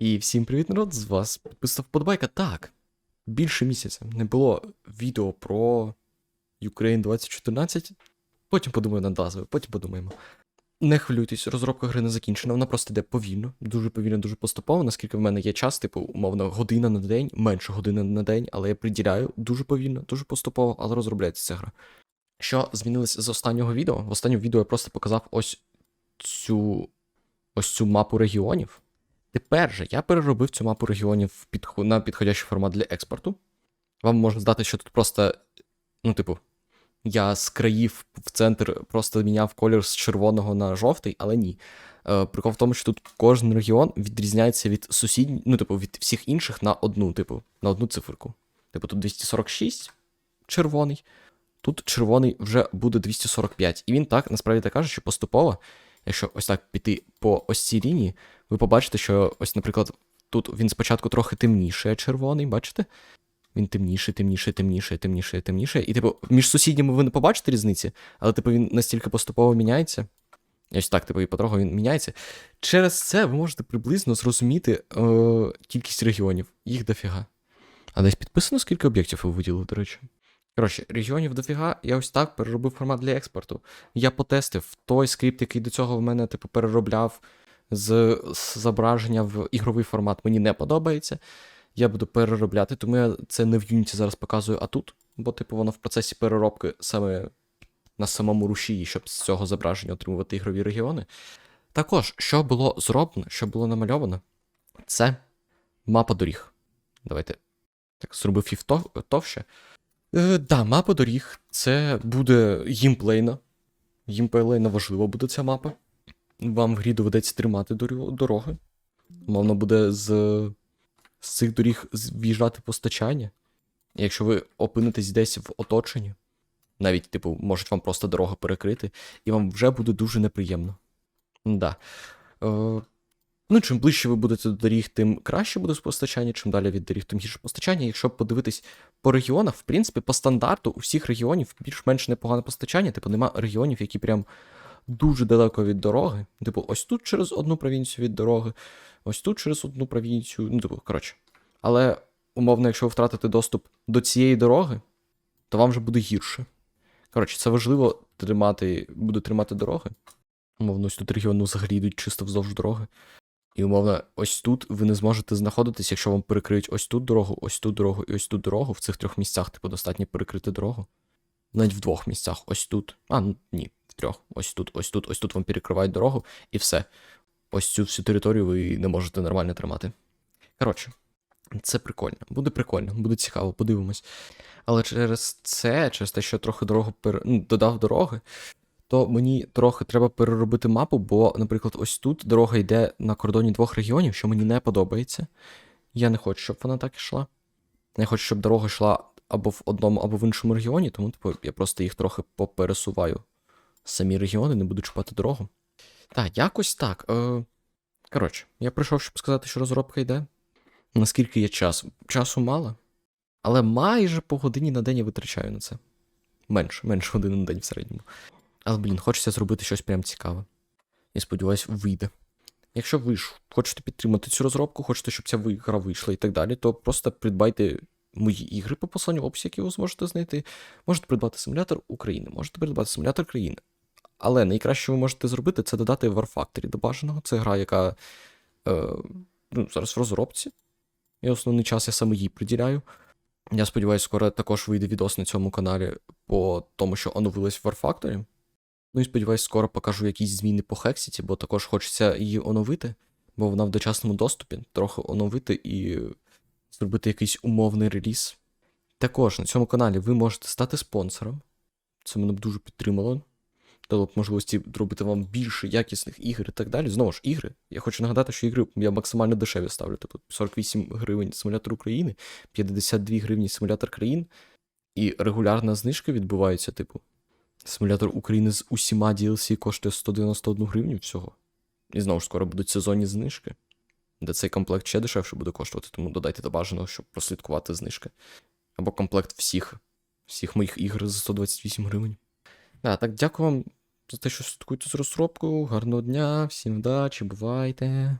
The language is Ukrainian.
І всім привіт, народ! З вас підписав подбайка. Так, більше місяця не було відео про Ukraine 2014. Потім подумаю над назвою, потім подумаємо. Не хвилюйтесь, розробка гри не закінчена, вона просто йде повільно, дуже повільно, дуже поступово, наскільки в мене є час, типу, умовно, година на день, менше години на день, але я приділяю дуже повільно, дуже поступово, але розробляється ця гра. Що змінилось з останнього відео? В останньому відео я просто показав ось цю ось цю мапу регіонів. Тепер же я переробив цю мапу регіонів підхо- на підходящий формат для експорту. Вам може здати, що тут просто, ну, типу, я з країв в центр просто міняв колір з червоного на жовтий, але ні. Е, прикол в тому, що тут кожен регіон відрізняється від сусідніх, ну, типу, від всіх інших на одну, типу, на одну циферку. Типу, тут 246 червоний, тут червоний вже буде 245. І він так насправді так каже, що поступово, якщо ось так піти по ось цій лінії, ви побачите, що ось, наприклад, тут він спочатку трохи темніше, червоний, бачите? Він темніше, темніше, темніше, темніше, темніше. І, типу, між сусідніми ви не побачите різниці, але, типу, він настільки поступово міняється. Ось так, типу, і потроху він міняється. Через це ви можете приблизно зрозуміти е, кількість регіонів. Їх дофіга. А десь підписано, скільки об'єктів ви виділили, до речі. Коротше, регіонів дофіга, я ось так переробив формат для експорту. Я потестив той скрипт, який до цього в мене, типу, переробляв з, зображення в ігровий формат, мені не подобається. Я буду переробляти, тому я це не в Unity зараз показую, а тут, бо, типу, воно в процесі переробки саме на самому рушії, щоб з цього зображення отримувати ігрові регіони. Також, що було зроблено, що було намальовано, це мапа доріг. Давайте так зробив тов- товще. Е, да, мапа доріг. Це буде гімплейна. Гімплейна важлива буде ця мапа. Вам в грі доведеться тримати дороги. Мовно буде з, з цих доріг в'їжджати постачання. Якщо ви опинитесь десь в оточенні, навіть, типу, можуть вам просто дорогу перекрити, і вам вже буде дуже неприємно. Да. Е, ну, чим ближче ви будете до доріг, тим краще буде постачання, чим далі від доріг, тим гірше постачання. Якщо подивитись по регіонах, в принципі, по стандарту у всіх регіонів більш-менш непогане постачання, типу, нема регіонів, які прям дуже далеко від дороги. Типу, ось тут через одну провінцію від дороги, ось тут через одну провінцію. Ну, типу, коротше. Але, умовно, якщо ви втратите доступ до цієї дороги, то вам вже буде гірше. Коротше, це важливо тримати, буде тримати дороги. Умовно, ось тут регіони взагалі йдуть чисто вздовж дороги. І, умовно, ось тут ви не зможете знаходитись, якщо вам перекриють ось тут дорогу, ось тут дорогу і ось тут дорогу. В цих трьох місцях, типу, достатньо перекрити дорогу. Навіть в двох місцях. Ось тут. А, ну ні, в трьох. Ось тут, ось тут, ось тут вам перекривають дорогу, і все. Ось цю всю територію ви не можете нормально тримати. Коротше, це прикольно. Буде прикольно, буде цікаво, подивимось. Але через це, через те, що трохи дорогу пер... ну, додав дороги, то мені трохи треба переробити мапу, бо, наприклад, ось тут дорога йде на кордоні двох регіонів, що мені не подобається. Я не хочу, щоб вона так йшла. Я хочу, щоб дорога йшла або в одному, або в іншому регіоні, тому типу, я просто їх трохи попересуваю. Самі регіони, не буду чіпати дорогу. Так, якось так. Е... Коротше, я прийшов, щоб сказати, що розробка йде. Наскільки є часу? Часу мало. Але майже по годині на день я витрачаю на це. Менше, менше години на день в середньому. Але, блін, хочеться зробити щось прям цікаве. І сподіваюсь, вийде. Якщо ви ж хочете підтримати цю розробку, хочете, щоб ця гра вийшла і так далі, то просто придбайте мої ігри по посиланню в описі, які ви зможете знайти. Можете придбати симулятор України, можете придбати симулятор країни. Але найкраще, ви можете зробити, це додати War Factory до бажаного. Це гра, яка е, ну, зараз в розробці. І основний час я саме їй приділяю. Я сподіваюся, скоро також вийде відос на цьому каналі по тому, що оновилось в War Factory. Ну і сподіваюсь, скоро покажу якісь зміни по Хексіті, бо також хочеться її оновити, бо вона в дочасному доступі, трохи оновити і зробити якийсь умовний реліз. Також на цьому каналі ви можете стати спонсором. Це мене б дуже підтримало. Дало б можливості зробити вам більше якісних ігор і так далі. Знову ж, ігри. Я хочу нагадати, що ігри я максимально дешеві ставлю. Типу 48 гривень симулятор України, 52 гривні симулятор країн, і регулярна знижка відбувається, типу. Симулятор України з усіма DLC коштує 191 гривню всього. І знову ж скоро будуть сезонні знижки, де цей комплект ще дешевше буде коштувати, тому додайте до бажаного, щоб прослідкувати знижки. Або комплект всіх, всіх моїх ігор за 128 гривень. Да, так, дякую вам за те, що слідкуєте з розробкою. Гарного дня, всім вдачі, бувайте.